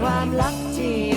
ความลับที่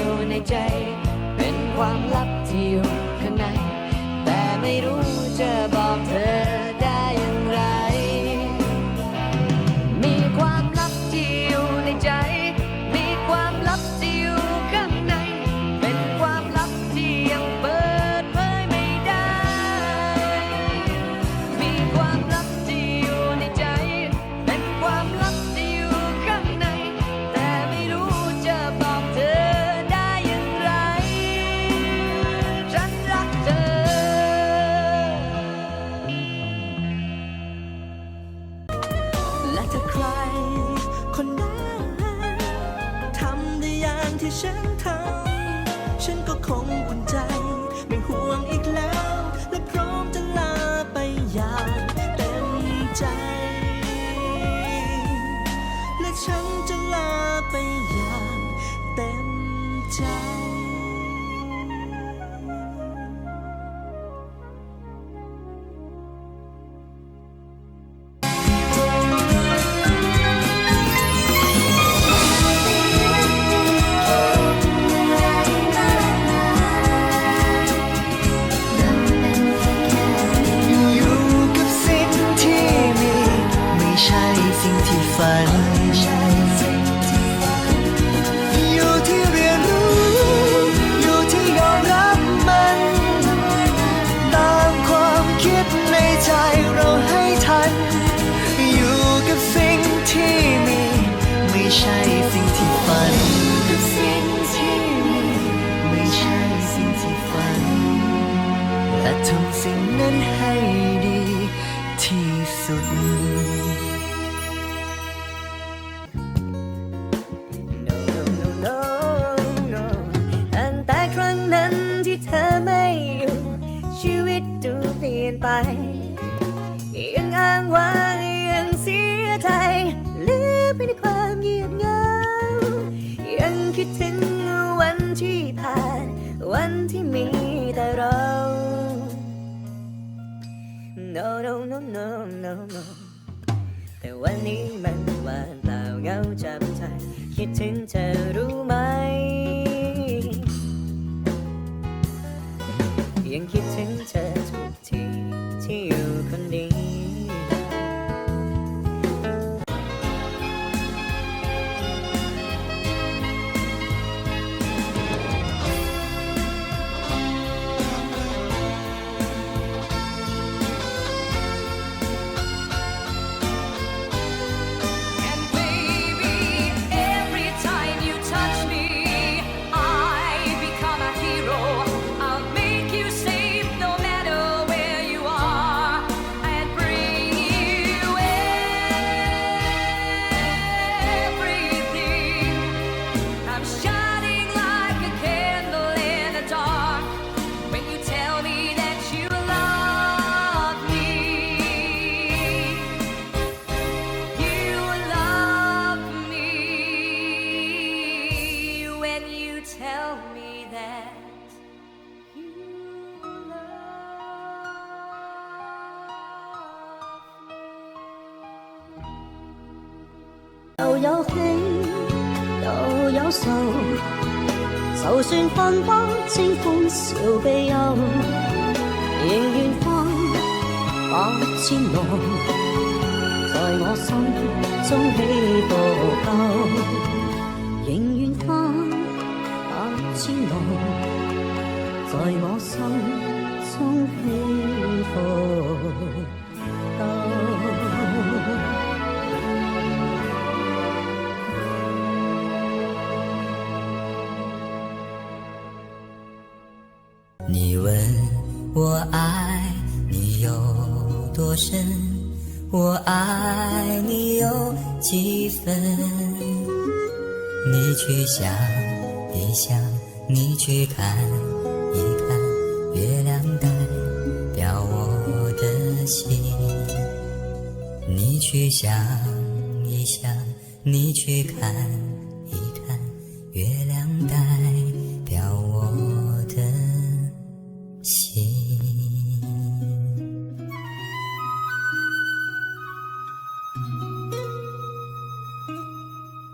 ที่ฉันทำฉันก็คงอุ่นใจ ไม่ห่วงอีกแล้ว และพร้อมจะลาไปอย่างเต็มใจ และฉันจะลาไปอย่างเต็มใจ สิ่งนั้นให้ดีที่สุด No, no, no, no ตั้งแต่ครั้งนั้นที่เธอไม่อยู่ ชีวิตดูเปลี่ยนไป ยังอ้างว้างยังเสียใจเหลือไปในความเงียบเหงายังคิดถึงวันที่ผ่าน วันที่มี No, no, no, no, no, no แต่วันนี้มันว่างเปล่าเหงาจับใจ คิดถึงเธอรู้ไหม ยังคิดถึงเธอทุกทีที่อยู่คนเดียว 愁，就算分不清歡笑悲憂，仍愿翻百千浪，在我心中起伏夠，仍愿翻百千浪，在我心中起伏你问我爱你有多深，我爱你有几分？你去想一想，你去看一看，月亮代表我的心。你去想一想，你去看一看，月亮代表。我